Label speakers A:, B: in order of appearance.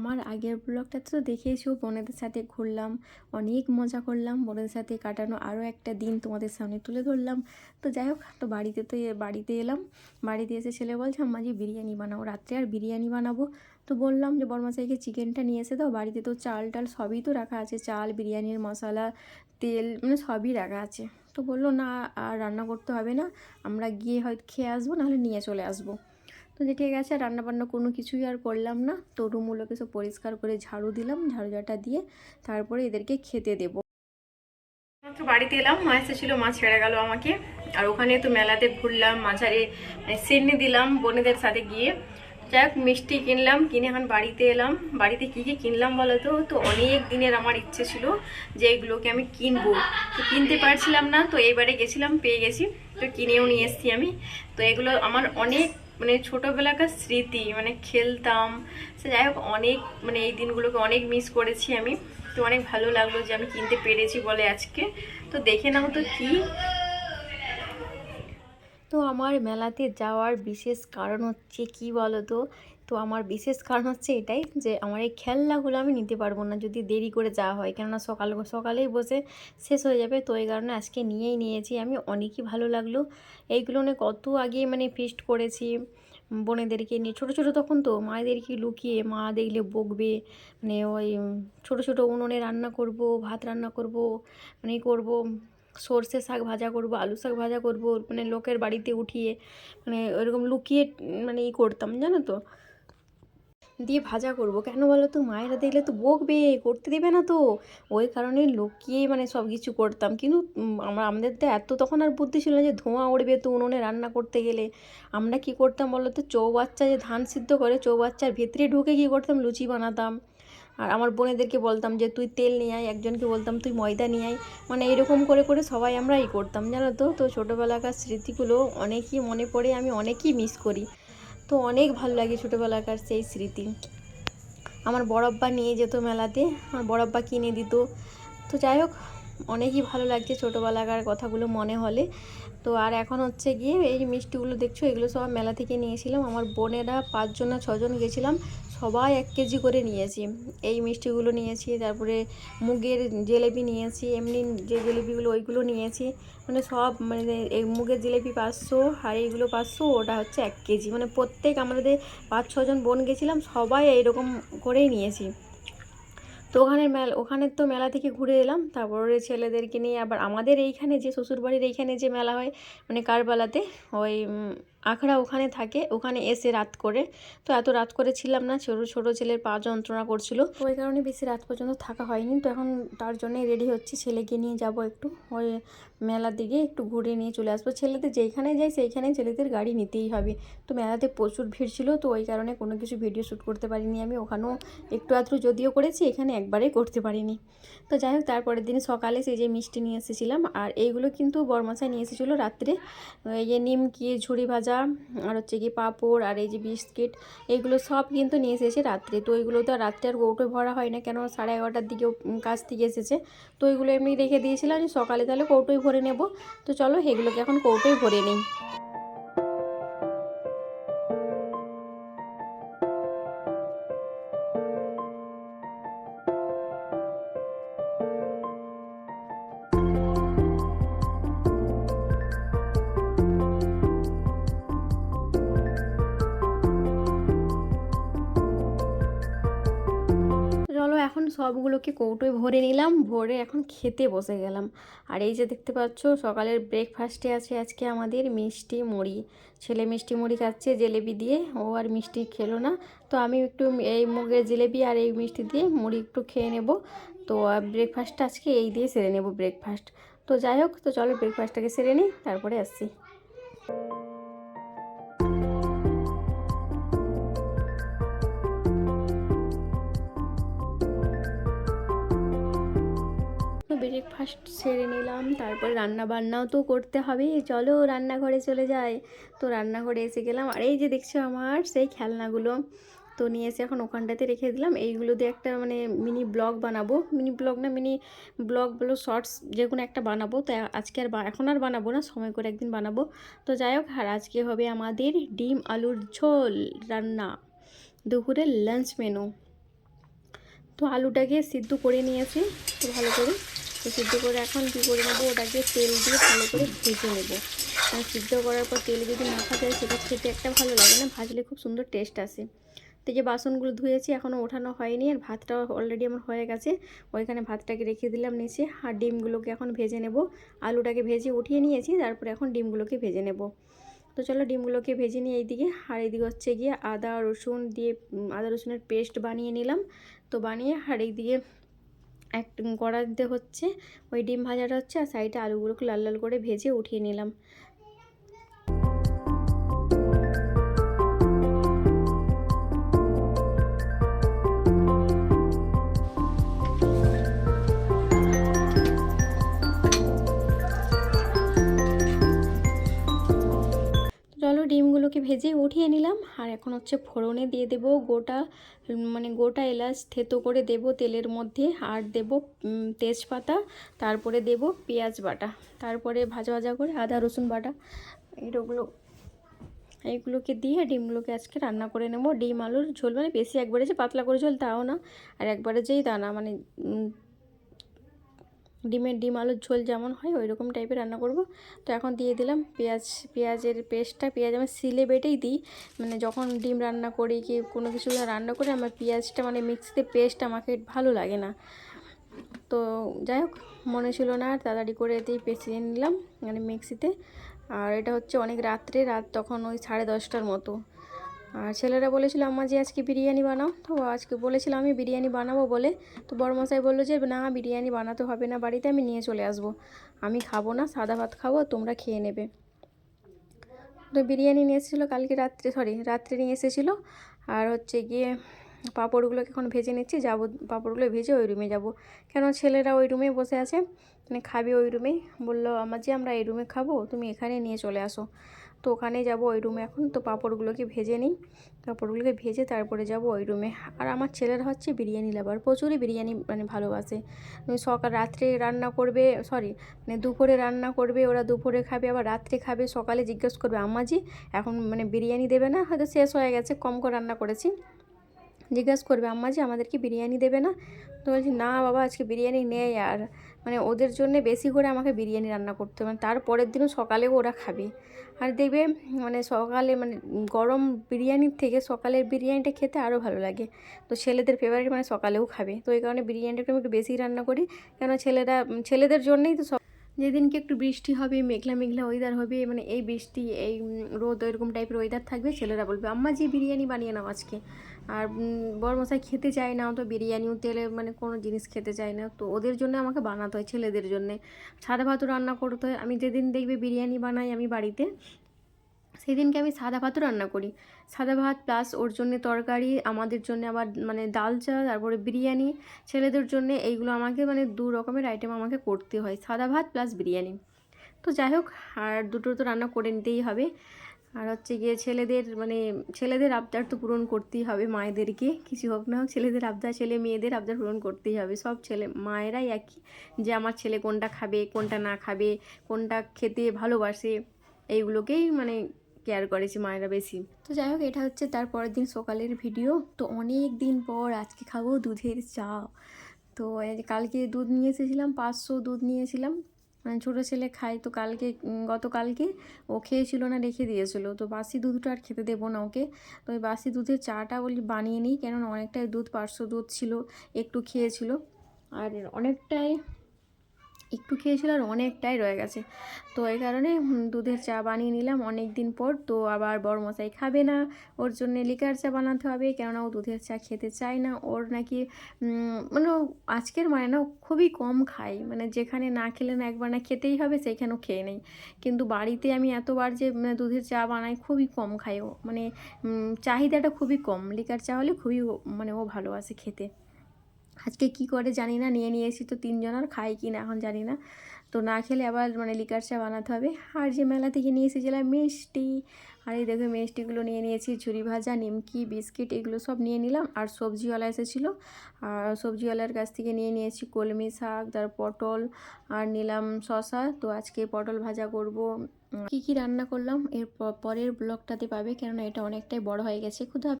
A: আমার আগের ব্লগটাতে তো দেখেইছো, বোনেদের সাথে ঘুরলাম, অনেক মজা করলাম, বোনেদের সাথে কাটানো আরও একটা দিন তোমাদের সামনে তুলে ধরলাম। তো যাই হোক, তো বাড়িতে তো বাড়িতে এলাম, বাড়িতে এসে ছেলে বলছে, আম্মা যে বিরিয়ানি বানাবো রাত্রে আর বিরিয়ানি বানাবো। তো বললাম যে বর্মাশাইকে চিকেনটা নিয়ে এসে দাও, বাড়িতে তো চাল টাল সবই তো রাখা আছে, চাল, বিরিয়ানির মশলা, তেল মানে সবই রাখা আছে। তো বলল, না, আর রান্না করতে হবে না, আমরা গিয়ে হয়তো খেয়ে আসব, নাহলে নিয়ে চলে আসব। তো যে ঠিক আছে রান্না বান্না কোনো কিছুই আর করলাম না। তো রুমগুলোকে সব পরিষ্কার করে ঝাড়ু দিলাম ঝাড়ু ঝাঁটা দিয়ে তারপরে এদেরকে খেতে দেবো। মাত্র বাড়িতে এলাম, মা এসেছিল, মা ছেড়ে গেল আমাকে। আর ওখানে তো মেলাতে ঘুরলাম, মাঝারে সিডনি দিলাম বোনেদের সাথে গিয়ে। যাই হোক, মিষ্টি কিনলাম, কিনে এখন বাড়িতে এলাম। বাড়িতে কি কি কিনলাম বলো তো? তো অনেক দিনের আমার ইচ্ছে ছিল যে এগুলোকে আমি কিনবো। তো কিনতে পারছিলাম না, তো এইবারে গেছিলাম, পেয়ে গেছি। তো কিনেও নিয়ে এসেছি আমি। তো এগুলো আমার অনেক মানে ছোটোবেলাকার স্মৃতি মানে খেলতাম। সে যাই হোক, অনেক মানে এই দিনগুলোকে অনেক মিস করেছি আমি। তো অনেক ভালো লাগল যে আমি কিনতে পেরেছি বলে আজকে। তো দেখে নাও তো কি। তো আমার মেলাতে যাওয়ার বিশেষ কারণ হচ্ছে কি বলো তো তো আমার বিশেষ কারণ হচ্ছে এটাই যে আমার এই খেলনাগুলো আমি নিতে পারব না যদি দেরি করে যাওয়া হয়। কেননা সকাল, সকালেই বসে শেষ হয়ে যাবে। তো এই কারণে আজকে নিয়েই নিয়েছি। আমি অনেকই ভালো লাগল। এইগুলো নিয়ে কত আগে মানে ফিস্ট করেছি। বোনেদেরকে নিয়ে ছোটো ছোটো তখন তো মায়েদেরকে লুকিয়ে, মা দেখলে বকবে। মানে ওই ছোটো ছোটো উনুনে রান্না করব, ভাত রান্না করব মানে করব, সর্ষে শাক ভাজা করব, আলু শাক ভাজা করব মানে লোকের বাড়িতে উঠিয়ে মানে ওরকম লুকিয়ে মানে ই করতাম, জানো তো? দিয়ে ভাজা করব। কেন বলো তো? মায়েরা দেখলে তো বকবে, করতে দেবে না তো। ওই কারণে লুকিয়ে মানে সব কিছু করতাম। কিন্তু আমরা, আমাদের তো এত তখন আর বুদ্ধি ছিল না যে ধোঁয়া উড়বে তো উনুনে রান্না করতে গেলে। আমরা কি করতাম বলো তো? চৌবাচ্চা যে ধান সিদ্ধ করে, চৌবাচ্চার ভেতরে ঢুকে কি করতাম? লুচি বানাতাম। আর আমার বোনেদেরকে বলতাম যে, তুই তেল নিয়ে আয়। একজনকে বলতাম, তুই ময়দা নিয়ে আয়। মানে এরকম করে করে সবাই আমরা এই করতাম। জানো তো? তো ছোটোবেলাকার স্মৃতিগুলো অনেকই মনে পড়ে, আমি অনেকই মিস করি। তো অনেক ভালো লাগে ছোটোবেলাকার সেই স্মৃতি। আমার বড়ব্বা নিয়ে যেত মেলাতে, আমার বড়ব্বা কিনে দিত। তো যাই হোক, অনেকই ভালো লাগছে ছোটোবেলাকার কথাগুলো মনে হলে। তো আর এখন হচ্ছে গিয়ে এই মিষ্টিগুলো দেখছ, এগুলো সব মেলা থেকে নিয়েছিলাম আমার বোনেরা পাঁচজন না ছজন গেছিলাম। সবাই এক কেজি করে নিয়েছি। এই মিষ্টিগুলো নিয়েছি, তারপরে মুগের জিলেপি নিয়েছি, এমনি যে জিলেপিগুলো ওইগুলো নিয়েছি। মানে সব মানে এই মুগের জিলেপি পাঁচশো আর এইগুলো পাঁচশো, ওটা হচ্ছে এক কেজি। মানে প্রত্যেক আমাদের পাঁচ ছজন বোন গেছিলাম, সবাই এইরকম করেই নিয়েছি। তো ওখানে মেলা, ওখানে তো মেলা থেকে ঘুরে এলাম, তারপরে ছেলেদেরকে নিয়ে আবার আমাদের এইখানে যে শ্বশুরবাড়ির এইখানে যে মেলা হয় মানে কারবালাতে, ওই আখড়া ওখানে থাকে, ওখানে এসে রাত করে। তো এত রাত করে ছিলাম না, ছোটো ছোটো ছেলের পা যন্ত্রণা করছিল। তো ওই কারণে বেশি রাত পর্যন্ত থাকা হয়নি। তো এখন তার জন্যই রেডি হচ্ছি, ছেলেকে নিয়ে যাব একটু। ওই মেলার দিকে একটু ঘুরে নিয়ে চলে আসব। ছেলেদের যেইখানে যাই সেইখানে ছেলেদের গাড়ি নিতেই হবে। তো মেলাতে প্রচুর ভিড় ছিল, তো ওই কারণে কোনো কিছু ভিডিও শ্যুট করতে পারিনি আমি। ওখানেও একটু আধটু যদিও করেছি, এখানে একবারেই করতে পারিনি। তো যাই হোক, তারপরের দিন সকালে সেই যে মিষ্টি নিয়ে এসেছিলাম, আর এইগুলো কিন্তু বরমাসায় নিয়ে এসেছিল রাত্রে। এই যে নিমকি, ঝুড়ি ভাজা আর হচ্ছে কি পাঁপড়, আর এই যে বিস্কিট এইগুলো সব কিন্তু নিয়ে এসেছে রাত্রে। তো ওইগুলো তো রাত্রে আর কৌটোয় ভরা হয় না কেন? সাড়ে এগারোটার দিকে কাজ থেকে এসেছে। তো ওইগুলো এমনি রেখে দিয়েছিলাম সকালে তাহলে কৌটোই ভরে নেব। তো চলো এগুলোকে এখন কৌটোই ভরে নিই। সবগুলোকে কৌটোয় ভরে নিলাম, ভরে এখন খেতে বসে গেলাম। আর এই যে দেখতে পাচ্ছ, সকালের ব্রেকফাস্টে আছে আজকে আমাদের মিষ্টি মুড়ি। ছেলে মিষ্টি মুড়ি খাচ্ছে জিলেপি দিয়ে, ও আর মিষ্টি খেলো না। তো আমি একটু এই মুগের জিলেপি আর এই মিষ্টি দিয়ে মুড়ি একটু খেয়ে নেব। তো ব্রেকফাস্টটা আজকে এই দিয়ে সেরে নেব ব্রেকফাস্ট তো যাই হোক, তো চলো ব্রেকফাস্টটাকে সেরে নিই, তারপরে আসছি। ব্রেকফাস্ট সেরে নিলাম, তারপরে রান্না বান্নাও তো করতে হবে। চলো রান্নাঘরে চলে যাই। তো রান্নাঘরে এসে গেলাম। আর এই যে দেখছ আমার, সেই খেলনাগুলো। তো নিয়ে এসে এখন ওখানটাতে রেখে দিলাম। এইগুলো দিয়ে একটা মানে মিনি ব্লগ বানাবো। মিনি ব্লগ না মিনি ব্লগ বলো শর্টস যে কোনো একটা বানাবো। তো আজকে আর এখন আর বানাবো না, সময় করে একদিন বানাবো। তো যাই হোক, আর আজকে হবে আমাদের ডিম আলুর ঝোল রান্না। দুপুরের লাঞ্চ মেনু তো আলুটাকে সিদ্ধ করে নিয়েছি ভালো করে। তো সিদ্ধ করে এখন কী করে নেব? ওটাকে তেল দিয়ে ভালো করে ভেজে নেব। আর সিদ্ধ করার পর তেল যদি মাখা যায় সেটা খেতে একটা ভালো লাগে না। ভাজলে খুব সুন্দর টেস্ট আসে। তো যে বাসনগুলো ধুয়েছি এখনও ওঠানো হয়নি। আর ভাতটা অলরেডি আমার হয়ে গেছে। ওইখানে ভাতটাকে রেখে দিলাম নিচে। আর ডিমগুলোকে এখন ভেজে নেব। আলুটাকে ভেজে উঠিয়ে নিয়েছি। তারপরে এখন ডিমগুলোকে ভেজে নেব। তো চলো ডিমগুলোকে ভেজে নিই এইদিকে। আর এইদিকে হচ্ছে গিয়ে আদা, রসুন দিয়ে আদা, রসুনের পেস্ট বানিয়ে নিলাম। তো বানিয়ে আর এইদিকে এক কড়াতে হচ্ছে, ওই ডিম ভাজাটা হচ্ছে, আর সাইডে আলুগুলোকে লাল লাল করে ভেজে উঠিয়ে নিলাম। ডিমগুলোকে ভেজে উঠিয়ে নিলাম। আর এখন হচ্ছে ফোড়নে দিয়ে দেব গোটা মানে গোটা এলাচ, থেতো করে দেব তেলের মধ্যে। আর দেব তেজপাতা, তারপরে দেব পেঁয়াজ বাটা। তারপরে ভাজা ভাজা করে আদা, রসুন বাটা। এইগুলো, এইগুলোকে দিয়ে ডিমগুলোকে আজকে রান্না করে নেব। ডিম, আলুর ঝোল মানে বেশি একবারে যে পাতলা করে ঝোল তাও না। আর একবারে যেই দানা মানে ডিমের ডিম আলুর ঝোল যেমন হয় ওই রকম টাইপের রান্না করব। তো এখন দিয়ে দিলাম পেঁয়াজ, পেঁয়াজের পেস্টটা পেঁয়াজ আমি সিলে বেটেই দিই। মানে যখন ডিম রান্না করি কি কোনো কিছু রান্না করে, আমার পেঁয়াজটা মানে মিক্সিতে পেস্ট আমাকে ভালো লাগে না। তো যাই হোক, মনে ছিল না আর তাড়াতাড়ি করে এতেই পেঁচিয়ে নিলাম মানে মিক্সিতে আর এটা হচ্ছে অনেক রাত্রে, রাত তখন ওই সাড়ে দশটার মতো। আর ছেলেরা বলেছিল, আম্মা যে আজকে বিরিয়ানি বানাও। তো আজকে বলেছিলাম আমি বিরিয়ানি বানাবো বলে। তো বড়মশাই বলল যে, না, বিরিয়ানি বানাতে হবে না, বাড়িতে আমি নিয়ে চলে আসব। আমি খাব না, সাদা ভাত খাব তোমরা খেয়ে নেবে। তো বিরিয়ানি নিয়ে এসেছিল কালকে রাত্রে সরি রাত্রে নিয়ে এসেছিল। আর হচ্ছে গিয়ে পাঁপড়গুলোকে এখন ভেজে নিচ্ছি, যাব, পাঁপড়গুলো ভেজে ওই রুমে যাব। কেন ছেলেরা ওই রুমে বসে আছে? মানে খাবে ওই রুমেই। বলল আমার যে আমরা এই রুমে খাব, তুমি এখানে নিয়ে চলে আসো। তো ওখানে যাব ওই রুমে এখন। তো পাঁপড়গুলোকে ভেজে নিই। পাঁপড়গুলোকে ভেজে তারপরে যাব ওই রুমে। আর আমার ছেলেরা হচ্ছে বিরিয়ানি লাভার। প্রচুরই বিরিয়ানি মানে ভালোবাসে। সকাল রাত্রে রান্না করবে সরি মানে দুপুরে রান্না করবে, ওরা দুপুরে খাবে, আবার রাত্রে খাবে, সকালে জিজ্ঞেস করবে, আম্মাজি, এখন মানে বিরিয়ানি দেবে না? হয়তো শেষ হয়ে গেছে, কম করে রান্না করেছি। জিজ্ঞাসা করবে, আম্মা যে আমাদেরকে বিরিয়ানি দেবে না? তো বলছি, না বাবা, আজকে বিরিয়ানি নেই আর। মানে ওদের জন্য বেশি করে আমাকে বিরিয়ানি রান্না করতে হবে মানে তারপরের দিনও সকালেও ওরা খাবে। আর দেখবে মানে সকালে মানে গরম বিরিয়ানির থেকে সকালের বিরিয়ানিটা খেতে আরও ভালো লাগে। তো ছেলেদের ফেভারিট মানে সকালেও খাবে। তো এই কারণে বিরিয়ানিটা একটু একটু বেশি রান্না করি। কেন ছেলেরা, ছেলেদের জন্যই তো সব যেদিনকে একটু বৃষ্টি হবে, মেঘলা মেঘলা ওয়েদার হবে মানে এই বৃষ্টি, এই রোদ, এরকম টাইপের ওয়েদার থাকবে, ছেলেরা বলবে, আম্মা যে বিরিয়ানি বানিয়ে নাও আজকে। আর বড়মশাই খেতে চায় না তো বিরিয়ানিও তেলে মানে কোনো জিনিস খেতে চায় না। তো ওদের জন্য আমাকে বানাতে হয়, ছেলেদের জন্যে। সাদা ভাতও রান্না করতে হয়। আমি যেদিন দেখবে বিরিয়ানি বানাই আমি বাড়িতে, সেদিনকে আমি সাদা ভাতও রান্না করি। সাদা ভাত প্লাস ওর জন্য তরকারি, আমাদের জন্য আবার মানে ডাল চা তারপরে বিরিয়ানি, ছেলেদের জন্য এইগুলো আমাকে মানে দু রকমের আইটেম আমাকে করতে হয়। সাদা ভাত প্লাস বিরিয়ানি। তো যাই হোক, আর দুটো তো রান্না করে নিতেই হবে। আর হচ্ছে গিয়ে ছেলেদের মানে ছেলেদের আবদার তো পূরণ করতেই হবে মায়েদেরকে। কিছু হোক না হোক, ছেলেদের আবদার, ছেলে মেয়েদের আবদার পূরণ করতেই হবে। সব ছেলে, মায়েরাই একই যে আমার ছেলে কোনটা খাবে, কোনটা না খাবে, কোনটা খেতে ভালোবাসে, এইগুলোকেই মানে কেয়ার করেছে মায়েরা বেশি। তো যাই হোক, এটা হচ্ছে তার পরের দিন সকালের ভিডিও। তো অনেক দিন পর আজকে খাব দুধের চা। তো কালকে দুধ নিয়ে এসেছিলাম, পাঁচশো দুধ নিয়েছিলাম মানে ছোটো ছেলে খায় তো কালকে গতকালকে ও খেয়েছিল না, রেখে দিয়েছিল। তো বাসি দুধটা আর খেতে দেবো না ওকে। তো ওই বাসি দুধের চাটা বলি বানিয়ে নিই, কেননা অনেকটাই দুধ, পার্শ্ব দুধ ছিল, একটু খেয়েছিল। আর অনেকটাই একটু খেয়েছিল আর অনেকটাই রয়ে গেছে। তো এই কারণে দুধের চা বানিয়ে নিলাম অনেক দিন পর। তো আবার মশাই খাবে না ওর জন্য লিকার চা বানাতে হবে কেননা ও দুধের চা খেতে চায় না। ওর নাকি মানে আজকের মানে না খুবই কম খায়। মানে যেখানে না খেলে না একবার না খেতেই হবে সেইখানেও খেয়ে নেই। কিন্তু বাড়িতে আমি এতবার যে উম, দুধের চা বানাই খুবই কম খাই ও। মানে চাহিদাটা খুবই কম। লিকার চা হলে খুবই মানে ও ভালোবাসে খেতে। আজকে কি করে জানি না, নিয়ে নিয়েছি তো তিনজন আর খাই কি না এখন জানি না। তো না খেলে আবার মানে লিকার চা বানাতে হবে। আর যে মেলা থেকে নিয়ে এসেছিলাম মিষ্টি, আর এই দেখো মিষ্টিগুলো নিয়ে নিয়েছি, ঝুরি ভাজা, নিমকি, বিস্কিট, এগুলো সব নিয়ে নিলাম। আর সবজিওয়ালা এসেছিল, আর সবজিওয়ালার কাছ থেকে নিয়ে নিয়েছি কলমি শাক, তার পটল, আর নিলাম শশা তো আজকে পটল ভাজা করব। কী কী রান্না করলাম, এর পরের ব্লগটাতে পাবে, কেননা এটা অনেকটাই বড় হয়ে গেছে, ক্ষুধা